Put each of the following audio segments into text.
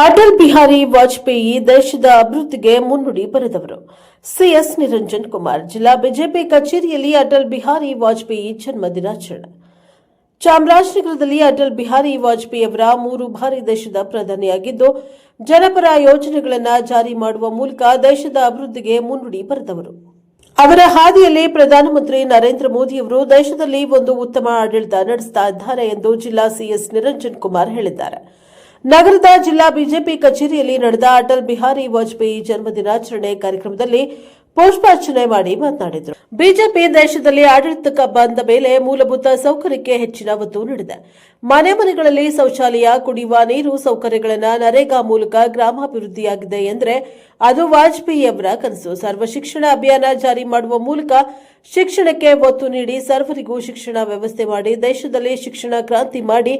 ಅಟಲ್ ಬಿಹಾರಿ ವಾಜಪೇಯಿ ದೇಶದ ಅಭಿವೃದ್ಧಿಗೆ ಮುನ್ನುಡಿ ಬರೆದವರು. ಸಿಎಸ್ ನಿರಂಜನ್ ಕುಮಾರ್, ಜಿಲ್ಲಾ ಬಿಜೆಪಿ ಕಚೇರಿಯಲ್ಲಿ ಅಟಲ್ ಬಿಹಾರಿ ವಾಜಪೇಯಿ ಜನ್ಮ ದಿನಾಚರಣೆ. ಚಾಮರಾಜನಗರದಲ್ಲಿ ಅಟಲ್ ಬಿಹಾರಿ ವಾಜಪೇಯಿ ಅವರ ಮೂರು ಬಾರಿ ದೇಶದ ಪ್ರಧಾನಿಯಾಗಿದ್ದು, ಜನಪರ ಯೋಜನೆಗಳನ್ನು ಜಾರಿ ಮಾಡುವ ಮೂಲಕ ದೇಶದ ಅಭಿವೃದ್ಧಿಗೆ ಮುನ್ನುಡಿ ಬರೆದವರು. ಅವರ ಹಾದಿಯಲ್ಲಿ ಪ್ರಧಾನಮಂತ್ರಿ ನರೇಂದ್ರ ಮೋದಿಯವರು ದೇಶದಲ್ಲಿ ಒಂದು ಉತ್ತಮ ಆಡಳಿತ ನಡೆಸ್ತಾ ಇದ್ದಾರೆ ಎಂದು ಜಿಲ್ಲಾ ಸಿಎಸ್ ನಿರಂಜನ್ ಕುಮಾರ್ ಹೇಳಿದ್ದಾರೆ. ನಗರದ ಜಿಲ್ಲಾ ಬಿಜೆಪಿ ಕಚೇರಿಯಲ್ಲಿ ನಡೆದ ಅಟಲ್ ಬಿಹಾರಿ ವಾಜಪೇಯಿ ಜನ್ಮದಿನಾಚರಣೆ ಕಾರ್ಯಕ್ರಮದಲ್ಲಿ ಪುಷ್ಪಾರ್ಚನೆ ಮಾಡಿ ಮಾತನಾಡಿದರು. ಬಿಜೆಪಿ ದೇಶದಲ್ಲಿ ಆಡಳಿತಕ್ಕೆ ಬಂದ ಮೇಲೆ ಮೂಲಭೂತ ಸೌಕರ್ಯಕ್ಕೆ ಹೆಚ್ಚಿನ ಒತ್ತು ನೀಡಿದೆ. ಮನೆ ಮನೆಗಳಲ್ಲಿ ಶೌಚಾಲಯ, ಕುಡಿಯುವ ನೀರು ಸೌಕರ್ಯಗಳನ್ನು ನರೇಗಾ ಮೂಲಕ ಗ್ರಾಮಾಭಿವೃದ್ಧಿಯಾಗಿದೆ ಎಂದರೆ ಅದು ವಾಜಪೇಯಿಯವರ ಕನಸು. ಸರ್ವ ಶಿಕ್ಷಣ ಅಭಿಯಾನ ಜಾರಿ ಮಾಡುವ ಮೂಲಕ ಶಿಕ್ಷಣಕ್ಕೆ ಒತ್ತು ನೀಡಿ ಸರ್ವರಿಗೂ ಶಿಕ್ಷಣ ವ್ಯವಸ್ಥೆ ಮಾಡಿ, ದೇಶದಲ್ಲಿ ಶಿಕ್ಷಣ ಕ್ರಾಂತಿ ಮಾಡಿ,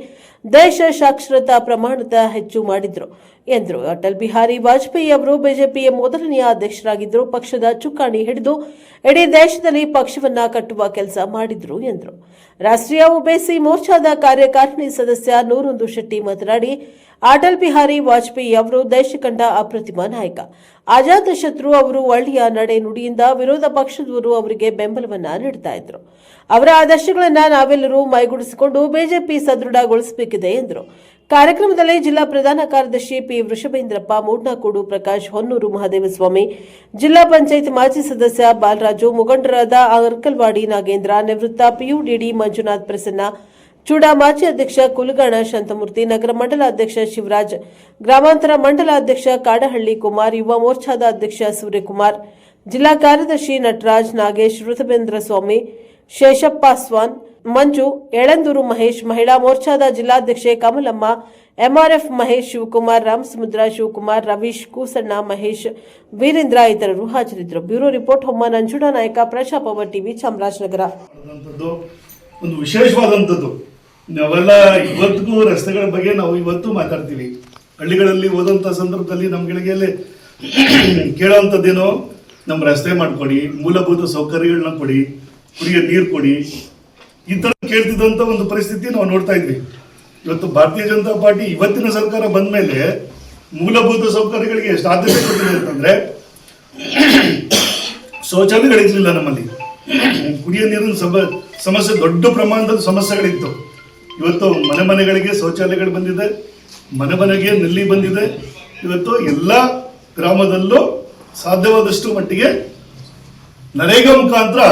ದೇಶ ಸಾಕ್ಷರತಾ ಪ್ರಮಾಣದ ಹೆಚ್ಚು ಮಾಡಿದ್ರು ಎಂದರು. ಅಟಲ್ ಬಿಹಾರಿ ವಾಜಪೇಯಿ ಅವರು ಬಿಜೆಪಿಯ ಮೊದಲನೆಯ ಅಧ್ಯಕ್ಷರಾಗಿದ್ದರು. ಪಕ್ಷದ ಚುಕ್ಕಾಣಿ ಹಿಡಿದು ಇಡೀ ದೇಶದಲ್ಲಿ ಪಕ್ಷವನ್ನ ಕಟ್ಟುವ ಕೆಲಸ ಮಾಡಿದ್ರು ಎಂದರು. ರಾಷ್ಟ್ರೀಯ ಒಬೆಸಿ ಮೋರ್ಚಾದ ಕಾರ್ಯಕಾರಿಣಿ ಸದಸ್ಯ ನೂರೊಂದು ಶೆಟ್ಟಿ ಮಾತನಾಡಿ ಅಟಲ್ ಬಿಹಾರಿ ವಾಜಪೇಯಿ ಅವರು ದೇಶ ಕಂಡ ಅಪ್ರತಿಮ ನಾಯಕ. ಅಜಾತ ಶತ್ರು ಅವರು ಒಳ್ಳೆಯ ನಡೆ ನುಡಿಯಿಂದ ವಿರೋಧ ಪಕ್ಷದವರು ಅವರಿಗೆ ಬೆಂಬಲವನ್ನ ನೀಡ್ತಾ ಇದ್ರು. ಅವರ ಆದರ್ಶಗಳನ್ನ ನಾವೆಲ್ಲರೂ ಮೈಗೂಡಿಸಿಕೊಂಡು ಬಿಜೆಪಿ ಸದೃಢಗೊಳಿಸಬೇಕಿದೆ ಎಂದರು. ಕಾರ್ಯಕ್ರಮದಲ್ಲಿ ಜಿಲ್ಲಾ ಪ್ರಧಾನ ಕಾರ್ಯದರ್ಶಿ ಪಿ ವೃಷಭೇಂದ್ರಪ್ಪ, ಮೂಡ್ನಾಕೋಡು ಪ್ರಕಾಶ್, ಹೊನ್ನೂರು ಮಹದೇವಸ್ವಾಮಿ, ಜಿಲ್ಲಾ ಪಂಚಾಯತ್ ಮಾಜಿ ಸದಸ್ಯ ಬಾಲರಾಜು, ಮುಖಂಡರಾದ ಅರ್ಕಲ್ವಾಡಿ ನಾಗೇಂದ್ರ, ನಿವೃತ್ತ ಪಿಯುಡಿಡಿ ಮಂಜುನಾಥ್ ಪ್ರಸನ್ನ ಚೂಡಾ ಮಾಜಿ ಅಧ್ಯಕ್ಷ ಕುಲಗಾಣ ಶಾಂತಮೂರ್ತಿ, ನಗರ ಮಂಡಲ ಅಧ್ಯಕ್ಷ ಶಿವರಾಜ್, ಗ್ರಾಮಾಂತರ ಮಂಡಲ ಅಧ್ಯಕ್ಷ ಕಾಡಹಳ್ಳಿ ಕುಮಾರ್, ಯುವ ಮೋರ್ಚಾದ ಅಧ್ಯಕ್ಷ ಸೂರ್ಯಕುಮಾರ್, ಜಿಲ್ಲಾ ಕಾರ್ಯದರ್ಶಿ ನಟರಾಜ್ ನಾಗೇಶ್, ಋತಬೇಂದ್ರ ಸ್ವಾಮಿ, ಶೇಷಪ್ಪ ಸ್ವಾನ್, ಮಂಜು ಎಳಂದೂರು ಮಹೇಶ್, ಮಹಿಳಾ ಮೋರ್ಚಾದ ಜಿಲ್ಲಾಧ್ಯಕ್ಷೆ ಕಮಲಮ್ಮ, ಎಂಆರ್ಎಫ್ ಮಹೇಶ್ ಶಿವಕುಮಾರ್, ರಾಮಸಮುದ್ರ ಶಿವಕುಮಾರ್, ರವೀಶ್ ಕೂಸಣ್ಣ ಮಹೇಶ್, ವೀರೇಂದ್ರ ಇತರರು ಹಾಜರಿದ್ದರು. ಬ್ಯೂರೋ ರಿಪೋರ್ಟ್, ಹೊಮ್ಮ ನಂಜುಡಾ ನಾಯಕ ಪ್ರಜಾಪವ ಟಿವಿ ಚಾಮರಾಜನಗರ. ಒಂದು ವಿಶೇಷವಾದಂಥದ್ದು. ನಾವೆಲ್ಲ ಇವತ್ತಿಗೂ ರಸ್ತೆಗಳ ಬಗ್ಗೆ ನಾವು ಇವತ್ತು ಮಾತಾಡ್ತೀವಿ. ಹಳ್ಳಿಗಳಲ್ಲಿ ಹೋದಂಥ ಸಂದರ್ಭದಲ್ಲಿ ನಮ್ಗಳಿಗೆ ಕೇಳೋವಂಥದ್ದೇನೋ ನಮ್ಮ ರಸ್ತೆ ಮಾಡಿಕೊಡಿ, ಮೂಲಭೂತ ಸೌಕರ್ಯಗಳನ್ನ ಕೊಡಿ, ಕುಡಿಯೋ ನೀರು ಕೊಡಿ. ಈ ಥರ ಕೇಳ್ತಿದ್ದಂಥ ಒಂದು ಪರಿಸ್ಥಿತಿ ನಾವು ನೋಡ್ತಾ ಇದ್ವಿ. ಇವತ್ತು ಭಾರತೀಯ ಜನತಾ ಪಾರ್ಟಿ ಇವತ್ತಿನ ಸರ್ಕಾರ ಬಂದ ಮೇಲೆ ಮೂಲಭೂತ ಸೌಕರ್ಯಗಳಿಗೆ ಎಷ್ಟು ಆದ್ಯತೆ ಕೊಟ್ಟಿದೆ ಅಂತಂದ್ರೆ, ಶೌಚಾಲಯಗಳಿರಲಿಲ್ಲ ನಮ್ಮಲ್ಲಿ. ಕುಡಿಯೋ ನೀರಿನ ಸಮ, ಸಮಸ್ಯೆ ದೊಡ್ಡ ಪ್ರಮಾಣದಲ್ಲಿ ಸಮಸ್ಯೆಗಳಿತ್ತು. ಇವತ್ತು ಮನೆ ಮನೆಗಳಿಗೆ ಶೌಚಾಲಯಗಳು ಬಂದಿದೆ ಮನೆ ಮನೆಗೆ ನಲ್ಲಿ ಬಂದಿದೆ. ಇವತ್ತು ಎಲ್ಲ ಗ್ರಾಮದಲ್ಲೂ ಸಾಧ್ಯವಾದಷ್ಟು ಮಟ್ಟಿಗೆ ನರೇಗಾ ಮುಖಾಂತರ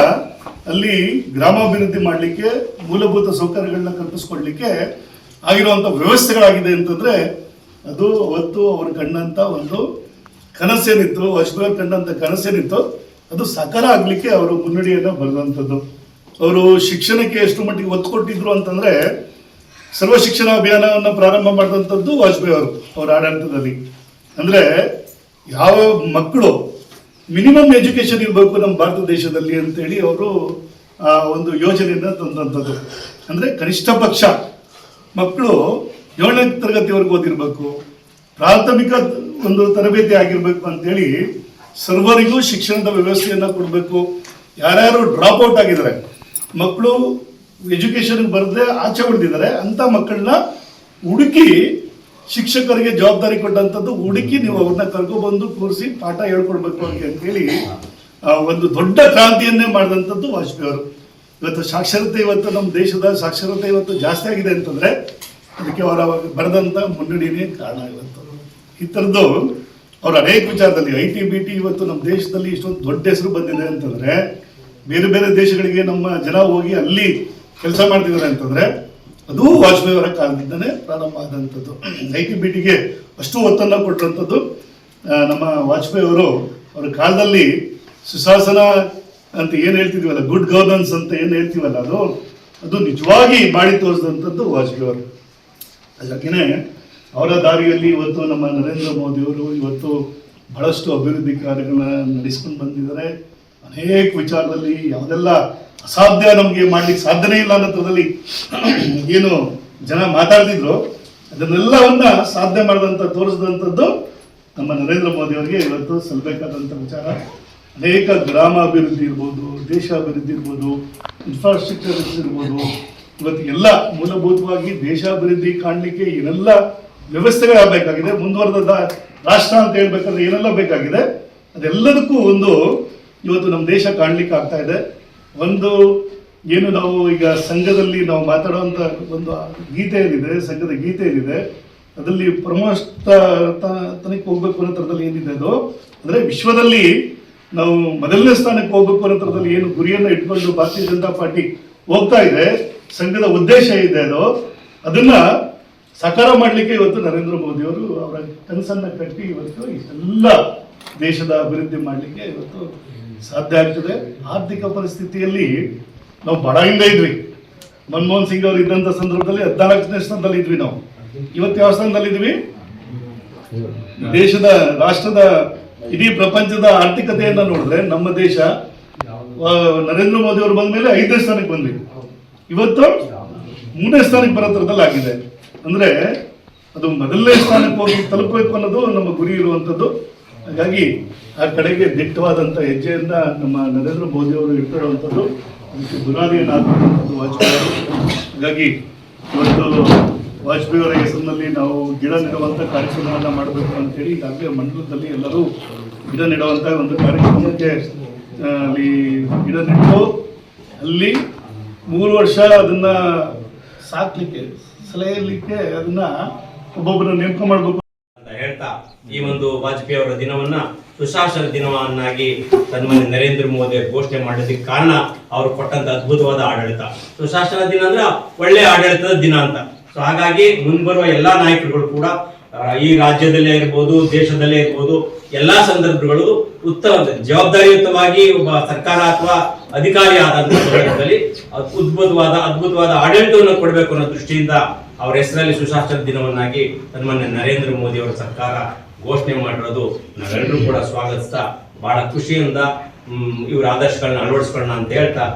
ಅಲ್ಲಿ ಗ್ರಾಮಾಭಿವೃದ್ಧಿ ಮಾಡಲಿಕ್ಕೆ, ಮೂಲಭೂತ ಸೌಕರ್ಯಗಳನ್ನ ಕಲ್ಪಿಸ್ಕೊಡ್ಲಿಕ್ಕೆ ಆಗಿರುವಂಥ ವ್ಯವಸ್ಥೆಗಳಾಗಿದೆ ಅಂತಂದ್ರೆ ಅದು ಅವತ್ತು ಅವರು ಕಂಡಂತ ಒಂದು ಕನಸೇನಿತ್ತು ವಾಜಪೇಯಿ ಕಂಡಂತ ಕನಸೇನಿತ್ತು, ಅದು ಸಾಕಾರ ಆಗ್ಲಿಕ್ಕೆ ಅವರು ಮುನ್ನಡಿಯನ್ನು ಬರೆದಂಥದ್ದು. ಅವರು ಶಿಕ್ಷಣಕ್ಕೆ ಎಷ್ಟು ಮಟ್ಟಿಗೆ ಒತ್ತು ಕೊಟ್ಟಿದ್ರು ಅಂತಂದ್ರೆ ಸರ್ವ ಶಿಕ್ಷಣ ಅಭಿಯಾನವನ್ನು ಪ್ರಾರಂಭ ಮಾಡಿದಂಥದ್ದು ವಾಜಪೇಯಿ ಅವರು, ಅವರ ಆಡಳಿತದಲ್ಲಿ. ಅಂದ್ರೆ ಯಾವ ಮಕ್ಕಳು ಮಿನಿಮಮ್ ಎಜುಕೇಶನ್ ಇರಬೇಕು ನಮ್ಮ ಭಾರತ ದೇಶದಲ್ಲಿ ಅಂತೇಳಿ ಅವರು, ಆ, ಒಂದು ಯೋಜನೆಯನ್ನು ತಂದಂಥದ್ದು. ಅಂದ್ರೆ ಕನಿಷ್ಠ ಪಕ್ಷ ಮಕ್ಕಳು ಏಳನೇ ತರಗತಿವರೆಗೂ ಓದಿರಬೇಕು, ಪ್ರಾಥಮಿಕ ಒಂದು ತರಬೇತಿ ಆಗಿರಬೇಕು ಅಂತೇಳಿ ಸರ್ವರಿಗೂ ಶಿಕ್ಷಣದ ವ್ಯವಸ್ಥೆಯನ್ನು ಕೊಡಬೇಕು. ಯಾರ್ಯಾರು ಡ್ರಾಪ್ ಔಟ್ ಆಗಿದ್ದಾರೆ, ಮಕ್ಕಳು ಎಜುಕೇಶನ್ ಬರದೆ ಆಚೆ ಹೊಡೆದಿದ್ದಾರೆ ಅಂತ ಮಕ್ಕಳನ್ನ ಹುಡುಕಿ ಶಿಕ್ಷಕರಿಗೆ ಜವಾಬ್ದಾರಿ ಕೊಟ್ಟಂಥದ್ದು ಹುಡುಕಿ ನೀವು ಅವ್ರನ್ನ ಕರ್ಕೊಬಂದು ಕೂರಿಸಿ ಪಾಠ ಹೇಳ್ಕೊಡ್ಬೇಕು ಅಂತ ಹೇಳಿ ಒಂದು ದೊಡ್ಡ ಕ್ರಾಂತಿಯನ್ನೇ ಮಾಡಿದಂಥದ್ದು ವಾಜಪೇಯಿ ಅವರು. ಇವತ್ತು ಸಾಕ್ಷರತೆ ಇವತ್ತು ನಮ್ಮ ದೇಶದ ಸಾಕ್ಷರತೆ ಇವತ್ತು ಜಾಸ್ತಿ ಆಗಿದೆ ಅಂತಂದ್ರೆ ಅದಕ್ಕೆ ಅವರ ಬರೆದಂಥ ಮುನ್ನಡಿನೇ ಕಾರಣ ಇವತ್ತು. ಈ ಥರದ್ದು ಅವ್ರ ಅನೇಕ ವಿಚಾರದಲ್ಲಿ ಐ ಟಿ ಬಿ ಟಿ ಇವತ್ತು ನಮ್ಮ ದೇಶದಲ್ಲಿ ಇಷ್ಟೊಂದು ದೊಡ್ಡ ಹೆಸರು ಬಂದಿದೆ ಅಂತಂದ್ರೆ ಬೇರೆ ಬೇರೆ ದೇಶಗಳಿಗೆ ನಮ್ಮ ಜನ ಹೋಗಿ ಅಲ್ಲಿ ಕೆಲಸ ಮಾಡ್ತಿದ್ದಾರೆ ಅಂತಂದ್ರೆ ಅದು ವಾಜಪೇಯಿ ಅವರ ಕಾಲದಿಂದನೇ ಪ್ರಾರಂಭ ಆದಂಥದ್ದು. ಐ ಟಿ ಅಷ್ಟು ಒತ್ತನ್ನು ಕೊಟ್ಟಂಥದ್ದು ನಮ್ಮ ವಾಜಪೇಯಿ ಅವರು ಅವರ ಕಾಲದಲ್ಲಿ ಸುಶಾಸನ ಅಂತ ಏನು ಹೇಳ್ತಿದ್ವಲ್ಲ ಗುಡ್ ಗವರ್ನೆನ್ಸ್ ಅಂತ ಏನು ಹೇಳ್ತೀವಲ್ಲ ಅದು ಅದು ನಿಜವಾಗಿ ಮಾಡಿ ತೋರಿಸಿದಂಥದ್ದು ವಾಜಪೇಯಿ ಅವರು. ಅದಕ್ಕೇನೆ ಅವರ ದಾರಿಯಲ್ಲಿ ಇವತ್ತು ನಮ್ಮ ನರೇಂದ್ರ ಮೋದಿಯವರು ಇವತ್ತು ಬಹಳಷ್ಟು ಅಭಿವೃದ್ಧಿ ಕಾರ್ಯಗಳನ್ನ ನಡೆಸ್ಕೊಂಡು ಬಂದಿದ್ದಾರೆ. ಅನೇಕ ವಿಚಾರದಲ್ಲಿ ಯಾವುದೆಲ್ಲ ಅಸಾಧ್ಯ ನಮಗೆ ಮಾಡ್ಲಿಕ್ಕೆ ಸಾಧ್ಯನೇ ಇಲ್ಲ ಅನ್ನೋದ್ರಲ್ಲಿ ಏನು ಜನ ಮಾತಾಡ್ತಿದ್ರು. ಅದನ್ನೆಲ್ಲವನ್ನ ಸಾಧ್ಯ ಮಾಡಿದಂತ ತೋರಿಸಿದಂಥದ್ದು ನಮ್ಮ ನರೇಂದ್ರ ಮೋದಿ ಅವರಿಗೆ ಇವತ್ತು ಸಲ್ಲಬೇಕಾದಂಥ ವಿಚಾರ. ಅನೇಕ ಗ್ರಾಮ ಅಭಿವೃದ್ಧಿ ಇರ್ಬೋದು ದೇಶ ಅಭಿವೃದ್ಧಿ ಇರ್ಬೋದು ಇನ್ಫ್ರಾಸ್ಟ್ರಕ್ಚರ್ ಇರ್ಬೋದು. ಇವತ್ತು ಎಲ್ಲ ಮೂಲಭೂತವಾಗಿ ದೇಶಾಭಿವೃದ್ಧಿ ಕಾಣಲಿಕ್ಕೆ ಏನೆಲ್ಲ ವ್ಯವಸ್ಥೆಗಳಾಗಬೇಕಾಗಿದೆ ಮುಂದುವರೆದ ರಾಷ್ಟ್ರ ಅಂತ ಹೇಳ್ಬೇಕಂದ್ರೆ ಏನೆಲ್ಲ ಬೇಕಾಗಿದೆ, ಅದೆಲ್ಲದಕ್ಕೂ ಒಂದು ಇವತ್ತು ನಮ್ಮ ದೇಶ ಕಾಣ್ಲಿಕ್ಕೆ ಆಗ್ತಾ ಇದೆ. ಒಂದು ಏನು ನಾವು ಈಗ ಸಂಘದಲ್ಲಿ ನಾವು ಮಾತಾಡುವಂತ ಒಂದು ಗೀತೆ ಏನಿದೆ ಸಂಘದ ಗೀತೆ ಏನಿದೆ ಅದರಲ್ಲಿ ಪ್ರಮೋಷ್ಟ ತನಕ ಹೋಗ್ಬೇಕು ಅನ್ನೋ ಏನಿದೆ ಅದು? ಅಂದ್ರೆ ವಿಶ್ವದಲ್ಲಿ ನಾವು ಮೊದಲನೇ ಸ್ಥಾನಕ್ಕೆ ಹೋಗ್ಬೇಕು ಅನ್ನೋ ಥರದಲ್ಲಿ ಏನು ಗುರಿಯನ್ನು ಇಟ್ಕೊಂಡು ಭಾರತೀಯ ಜನತಾ ಪಾರ್ಟಿ ಹೋಗ್ತಾ ಇದೆ. ಸಂಘದ ಉದ್ದೇಶ ಇದೆ ಅದು. ಅದನ್ನ ಸಾಕಾರ ಮಾಡಲಿಕ್ಕೆ ಇವತ್ತು ನರೇಂದ್ರ ಮೋದಿ ಅವರು ಅವರ ಕನಸನ್ನ ಕಟ್ಟಿ ಇವತ್ತು ಎಲ್ಲ ದೇಶದ ಅಭಿವೃದ್ಧಿ ಮಾಡಲಿಕ್ಕೆ ಇವತ್ತು ಸಾಧ್ಯ ಆಗ್ತದೆ. ಆರ್ಥಿಕ ಪರಿಸ್ಥಿತಿಯಲ್ಲಿ ನಾವು ಬಡ ಹಿಂದೆ ಇದ್ವಿ. ಮನಮೋಹನ್ ಸಿಂಗ್ ಅವರು ಇದ್ದಂಥ ಸಂದರ್ಭದಲ್ಲಿ ಹದಿನಾಲ್ಕನೇ ಸ್ಥಾನದಲ್ಲಿ ಇದ್ವಿ ನಾವು. ಇವತ್ತು ಯಾವ ಸ್ಥಾನದಲ್ಲಿ ಇದ್ವಿ? ದೇಶದ, ರಾಷ್ಟ್ರದ, ಇಡೀ ಪ್ರಪಂಚದ ಆರ್ಥಿಕತೆಯನ್ನ ನೋಡಿದ್ರೆ ನಮ್ಮ ದೇಶ ನರೇಂದ್ರ ಮೋದಿ ಅವರು ಬಂದ ಮೇಲೆ ಐದನೇ ಸ್ಥಾನಕ್ಕೆ ಬಂದ್ವಿ. ಇವತ್ತು ಮೂರನೇ ಸ್ಥಾನಕ್ಕೆ ಬರೋ ಆಗಿದೆ. ಅಂದ್ರೆ ಅದು ಮೊದಲನೇ ಸ್ಥಾನಕ್ಕೆ ಹೋಗಿ ತಲುಪಬೇಕು ಅನ್ನೋದು ನಮ್ಮ ಗುರಿ ಇರುವಂಥದ್ದು. ಹಾಗಾಗಿ ಆ ಕಡೆಗೆ ದಿಟ್ಟವಾದಂಥ ಹೆಜ್ಜೆಯನ್ನ ನಮ್ಮ ನರೇಂದ್ರ ಮೋದಿ ಅವರು ಇಟ್ಟಿರುವಂಥದ್ದು ಅದಕ್ಕೆ ಬುನಾದಿಯನ್ನು ಹಾಕಿರುವಂಥದ್ದು ವಾಜಪೇಯಿ ಹಾಗಾಗಿ ಇವತ್ತು ವಾಜಪೇಯಿ ಅವರ ಹೆಸರಿನಲ್ಲಿ ನಾವು ಗಿಡ ನೆಡುವಂಥ ಕಾರ್ಯಕ್ರಮವನ್ನು ಮಾಡಬೇಕು ಅಂತೇಳಿ ಈಗಾಗಲೇ ಮಂಡಲದಲ್ಲಿ ಎಲ್ಲರೂ ಗಿಡ ನೆಡುವಂಥ ಒಂದು ಕಾರ್ಯಕ್ರಮಕ್ಕೆ ಅಲ್ಲಿ ಗಿಡ ನೆಟ್ಟು ಅಲ್ಲಿ ಮೂರು ವರ್ಷ ಅದನ್ನ ಸಾಕ್ಲಿಕ್ಕೆ ಸಲಹೆಯಲಿಕ್ಕೆ ಅದನ್ನ ಒಬ್ಬೊಬ್ಬರನ್ನ ನೇಮಕ ಮಾಡಬೇಕು ಈ ಒಂದು ವಾಜಪೇಯಿ ಅವರ ದಿನವನ್ನ ಸುಶಾಸನ ದಿನವನ್ನಾಗಿ ಸನ್ಮಾನ್ಯ ನರೇಂದ್ರ ಮೋದಿ ಘೋಷಣೆ ಮಾಡಿದಕ್ಕೆ ಕಾರಣ ಅವರು ಕೊಟ್ಟಂತ ಅದ್ಭುತವಾದ ಆಡಳಿತ. ಸುಶಾಸನ ದಿನ ಅಂದ್ರೆ ಒಳ್ಳೆ ಆಡಳಿತದ ದಿನ ಅಂತ. ಸೊ ಹಾಗಾಗಿ ಮುಂಬರುವ ಎಲ್ಲಾ ನಾಯಕರುಗಳು ಕೂಡ ಈ ರಾಜ್ಯದಲ್ಲೇ ಇರ್ಬೋದು, ದೇಶದಲ್ಲೇ ಇರ್ಬೋದು, ಎಲ್ಲಾ ಸಂದರ್ಭಗಳು ಉತ್ತಮ, ಜವಾಬ್ದಾರಿಯುತವಾಗಿ ಒಬ್ಬ ಸರ್ಕಾರ ಅಥವಾ ಅಧಿಕಾರಿ ಆದಂತಹ ಸಂದರ್ಭದಲ್ಲಿ ಅದ್ಭುತವಾದ ಅದ್ಭುತವಾದ ಆಡಳಿತವನ್ನು ಕೊಡಬೇಕು ಅನ್ನೋ ದೃಷ್ಟಿಯಿಂದ ಅವರ ಹೆಸರಲ್ಲಿ ಸುಶಾಸನ ದಿನವನ್ನಾಗಿ ಸನ್ಮಾನ್ಯ ನರೇಂದ್ರ ಮೋದಿ ಅವರ ಸರ್ಕಾರ ಘೋಷಣೆ ಮಾಡಿರೋದು ನಾವೆಲ್ಲರೂ ಕೂಡ ಸ್ವಾಗತಿಸ್ತಾ ಬಹಳ ಖುಷಿಯಿಂದ ಇವರ ಆದರ್ಶಗಳನ್ನ ಅಳವಡಿಸ್ಕೊಳ್ಳೋಣ ಅಂತ ಹೇಳ್ತಾ